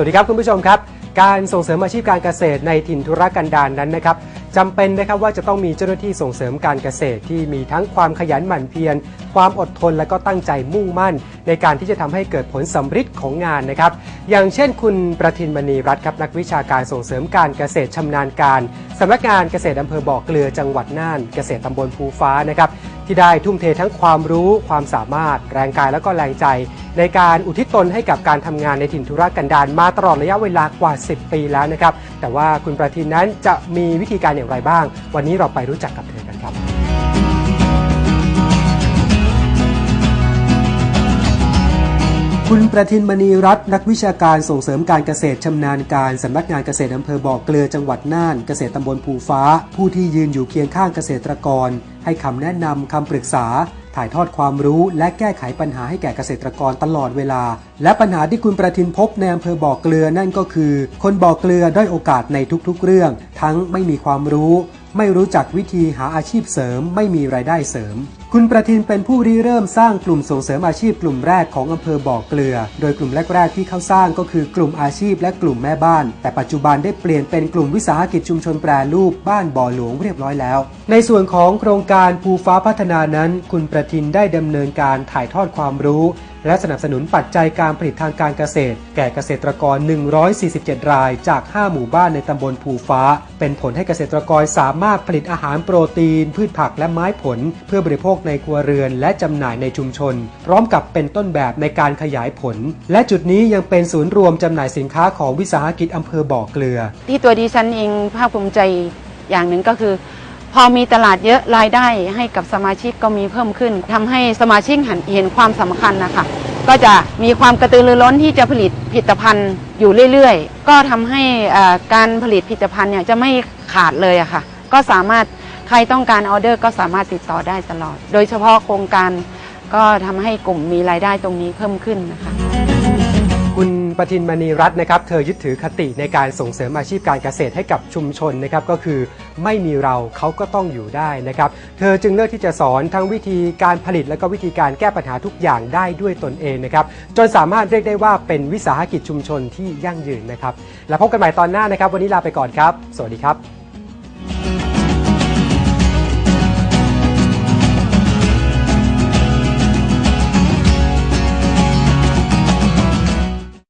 วัสดีครับคุณผู้ชมครับ การส่งเสริมอาชีพการเกษตรในถิ่นธุรกันดารนั้นนะครับจำเป็นนะครับว่าจะต้องมีเจ้าหน้าที่ส่งเสริมการเกษตรที่มีทั้งความขยันหมั่นเพียร ความอดทนและก็ตั้งใจมุ่งมั่น ในการที่จะทำให้เกิดผลสำฤทธิ์ของงานนะครับ อย่างเช่น คุณประทินมณีรัตน์ครับนักวิชาการส่งเสริมการเกษตรชำนาญการสำนักงานเกษตรอำเภอบ่อเกลือจังหวัดน่านเกษตรตำบลภูฟ้านะครับ ที่ได้ทุ่มเททั้งความรู้ความสามารถ แรงกายและก็แรงใจ ในการอุทิศตนให้กับการทำงานในถิ่นธุรกันดารมาตลอดระยะเวลากว่า 10 ปีแล้วนะครับ แต่ว่าคุณประทินนั้นจะมีวิธีการอย่างไรบ้าง วันนี้เราไปรู้จักกับเธอกันครับ คุณประทินมณีรัตน์นักวิชาการส่งเสริมการเกษตรชำนาญการสำนักงานเกษตรอำเภอบ่อเกลือจังหวัดน่านเกษตรตำบลภูฟ้า ผู้ที่ยืนอยู่เคียงข้างเกษตรกร ให้คำแนะนำคำปรึกษา ถ่ายทอดความรู้และแก้ไขปัญหาให้แก่เกษตรกรตลอดเวลา และปัญหาที่คุณประทินพบในอำเภอบ่อเกลือนั่นก็คือ คนบ่อเกลือด้อยโอกาสในทุกๆเรื่อง ทั้งไม่มีความรู้ ไม่รู้จักวิธีหาอาชีพเสริม ไม่มีรายได้เสริม คุณประทินเป็นผู้ริเริ่มสร้างกลุ่มส่งเสริมอาชีพกลุ่มแรกของอำเภอบ่อเกลือ โดยกลุ่มแรก ๆ ที่เขาสร้างก็คือกลุ่มอาชีพและกลุ่มแม่บ้าน แต่ปัจจุบันได้เปลี่ยนเป็นกลุ่มวิสาหกิจชุมชนแปรรูปบ้านบ่อหลวงเรียบร้อยแล้ว ในส่วนของโครงการภูฟ้าพัฒนานั้น คุณประทินได้ดำเนินการถ่ายทอดความรู้ และสนับสนุนปัจจัยการผลิตทางการเกษตร แก่เกษตรกร 147 รายจาก 5 หมู่บ้านในตำบลภูฟ้า เป็นผลให้เกษตรกรสามารถผลิตอาหารโปรตีน พืชผักและไม้ผล เพื่อบริโภคในครัวเรือน และจำหน่ายในชุมชน พร้อมกับเป็นต้นแบบในการขยายผล และจุดนี้ยังเป็นศูนย์รวมจำหน่ายสินค้าของวิสาหกิจอำเภอบ่อเกลือ ที่ตัวดิฉันเองภาคภูมิใจอย่างหนึ่งก็คือ พอมีตลาดเยอะรายได้ให้กับสมาชิกก็มีเพิ่มขึ้นทำให้สมาชิกเห็นความสำคัญนะคะก็จะมีความกระตือรือร้นที่จะผลิตผลิตภัณฑ์อยู่เรื่อยๆ ก็ทำให้การผลิตผลิตภัณฑ์เนี่ยจะไม่ขาดเลยอะค่ะ ก็สามารถใครต้องการออเดอร์ก็สามารถติดต่อได้ตลอด โดยเฉพาะโครงการก็ทำให้กลุ่มมีรายได้ตรงนี้เพิ่มขึ้นนะคะ ปทินมณีรัตน์นะครับ เธอยึดถือคติในการส่งเสริมอาชีพการเกษตรให้กับชุมชนนะครับ ก็คือไม่มีเราเขาก็ต้องอยู่ได้นะครับ เธอจึงเลือกที่จะสอนทั้งวิธีการผลิตและก็วิธีการแก้ปัญหาทุกอย่างได้ด้วยตนเองนะครับ จนสามารถเรียกได้ว่าเป็นวิสาหกิจชุมชนที่ยั่งยืนนะครับ แล้วพบกันใหม่ตอนหน้านะครับ วันนี้ลาไปก่อนครับ สวัสดีครับ